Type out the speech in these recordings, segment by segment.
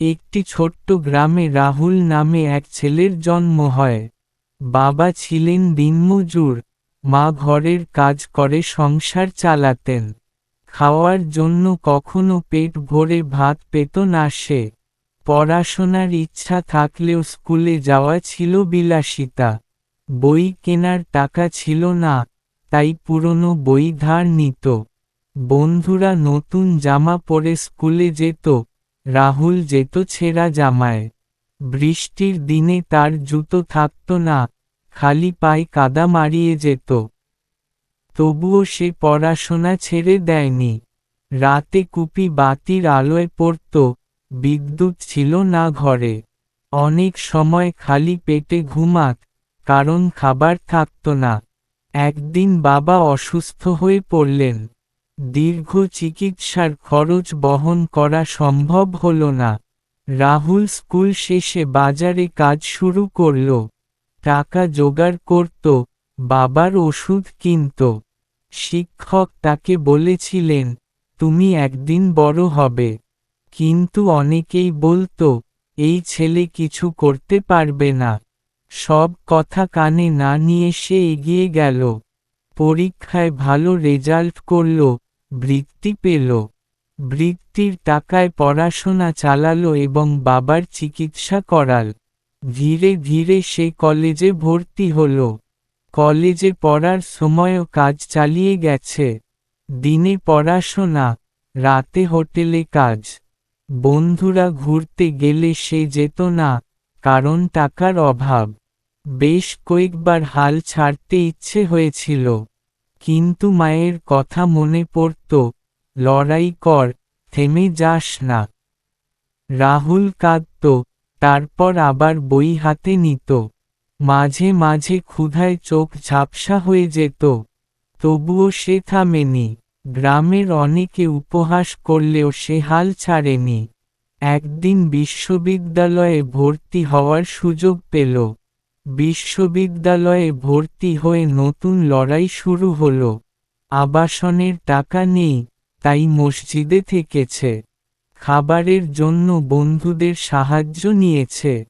একটি ছোট্ট গ্রামে রাহুল নামে এক ছেলের জন্ম হয়। বাবা ছিলেন দিনমজুর, মা ঘরের কাজ করে, সংসার চালাতেন। খাওয়ার জন্য কখনো পেট ভরে ভাত পেত না সে। পড়াশোনার ইচ্ছা থাকলেও স্কুলে যাওয়া ছিল বিলাসিতা। বই কেনার টাকা ছিল না, তাই পুরনো বই ধার নিত। বন্ধুরা নতুন জামা পরে স্কুলে যেত রাহুল যেত ছেঁড়া জামায়। বৃষ্টির দিনে তার জুতো থাকত না, খালি পায়ে কাদা মারিয়ে যেত। তবুও সে পড়াশোনা ছেড়ে দেয়নি। রাতে কুপি বাতির আলোয় পড়ত, বিদ্যুৎ ছিল না ঘরে। অনেক সময় খালি পেটে ঘুমাত, কারণ খাবার থাকত না। একদিন বাবা অসুস্থ হয়ে পড়লেন। দীর্ঘ চিকিৎসার খরচ বহন করা সম্ভব হল না। রাহুল স্কুল শেষে বাজারে কাজ শুরু করল। টাকা জোগাড় করত, বাবার ওষুধ কিনত। শিক্ষক তাকে বলেছিলেন, তুমি একদিন বড় হবে। কিন্তু অনেকেই বলতো, এই ছেলে কিছু করতে পারবে না। সব কথা কানে না নিয়ে সে এগিয়ে গেল। পরীক্ষায় ভালো রেজাল্ট করল বৃত্তি পেল। বৃত্তির টাকায় পড়াশোনা চালালো এবং বাবার চিকিৎসা করাল। ধীরে ধীরে সে কলেজে ভর্তি হল। কলেজে পড়ার সময়ও কাজ চালিয়ে গেছে। দিনে পড়াশোনা, রাতে হোটেলে কাজ। বন্ধুরা ঘুরতে গেলে সে যেত না, কারণ টাকার অভাব। বেশ কয়েকবার হাল ছাড়তে ইচ্ছে হয়েছিল। কিন্তু মায়ের কথা মনে পড়ত, লড়াই কর, থেমে যাস না। রাহুল কাঁদত, তারপর আবার বই হাতে নিত। মাঝে মাঝে ক্ষুধায় চোখ ঝাপসা হয়ে যেত। তবুও সে থামেনি। গ্রামের অনেকে উপহাস করলেও সে হাল ছাড়েনি। একদিন বিশ্ববিদ্যালয়ে ভর্তি হওয়ার সুযোগ পেল। বিশ্ববিদ্যালয়ে ভর্তি হয়ে নতুন লড়াই শুরু হল। আবাসনের টাকা নেই, তাই মসজিদে থেকেছে। খাবারের জন্য বন্ধুদের সাহায্য নিয়েছে।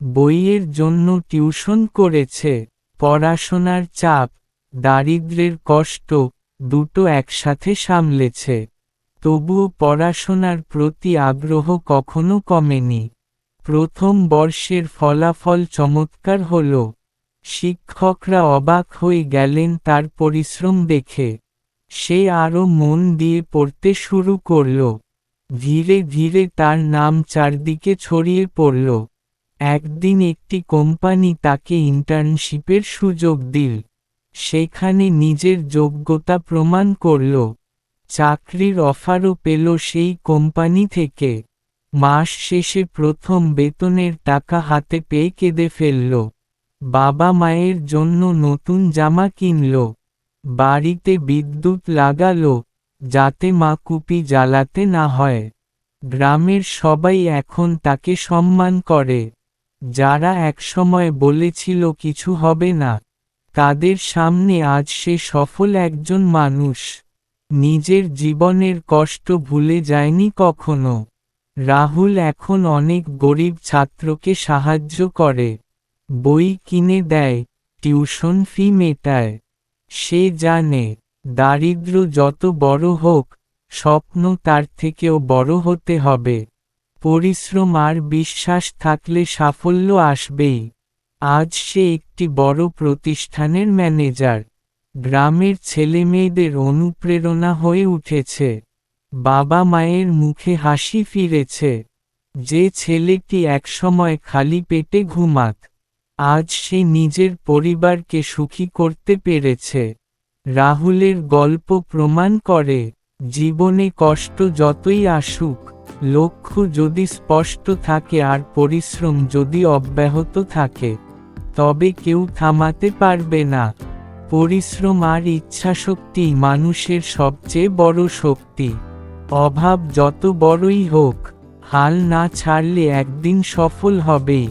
বইয়ের জন্য টিউশন করেছে। পড়াশোনার চাপ, দারিদ্রের কষ্ট দুটো একসাথে সামলেছে। তবুও পড়াশোনার প্রতি আগ্রহ কখনো কমেনি। প্রথম বর্ষের ফলাফল চমৎকার হল। শিক্ষকরা অবাক হয়ে গেলেন তার পরিশ্রম দেখে। সে আরও মন দিয়ে পড়তে শুরু করল। ধীরে ধীরে তার নাম চারদিকে ছড়িয়ে পড়ল। একদিন একটি কোম্পানি তাকে ইন্টার্নশিপের সুযোগ দিল। সেখানে নিজের যোগ্যতা প্রমাণ করল। চাকরির অফারও পেল সেই কোম্পানি থেকে। মাস শেষে প্রথম বেতনের টাকা হাতে পেয়ে কেঁদে ফেলল। বাবা মায়ের জন্য নতুন জামা কিনল। বাড়িতে বিদ্যুৎ লাগাল, যাতে মা কুপি জ্বালাতে না হয়। গ্রামের সবাই এখন তাকে সম্মান করে। যারা একসময় বলেছিল কিছু হবে না, তাদের সামনে আজ সে সফল একজন মানুষ। নিজের জীবনের কষ্ট ভুলে যায়নি কখনো। রাহুল এখন অনেক গরিব ছাত্রকে সাহায্য করে। বই কিনে দেয়, টিউশন ফি মেটায়। সে জানে, দারিদ্র যত বড় হোক, স্বপ্ন তার থেকেও বড় হতে হবে। পরিশ্রম আর বিশ্বাস থাকলে সাফল্য আসবেই। আজ সে একটি বড় প্রতিষ্ঠানের ম্যানেজার। গ্রামের ছেলেমেয়েদের অনুপ্রেরণা হয়ে উঠেছে। বাবা মায়ের মুখে হাসি ফিরেছে। যে ছেলেটি একসময় খালি পেটে ঘুমাত, আজ সে নিজের পরিবারকে সুখী করতে পেরেছে। রাহুলের গল্প প্রমাণ করে, জীবনে কষ্ট যতই আসুক, লক্ষ্য যদি স্পষ্ট থাকে আর পরিশ্রম যদি অব্যাহত থাকে, তবে কেউ থামাতে পারবে না। পরিশ্রম আর ইচ্ছাশক্তি মানুষের সবচেয়ে বড় শক্তি। অভাব যত বড়ই হোক হাল না ছাড়লে একদিন সফল হবেই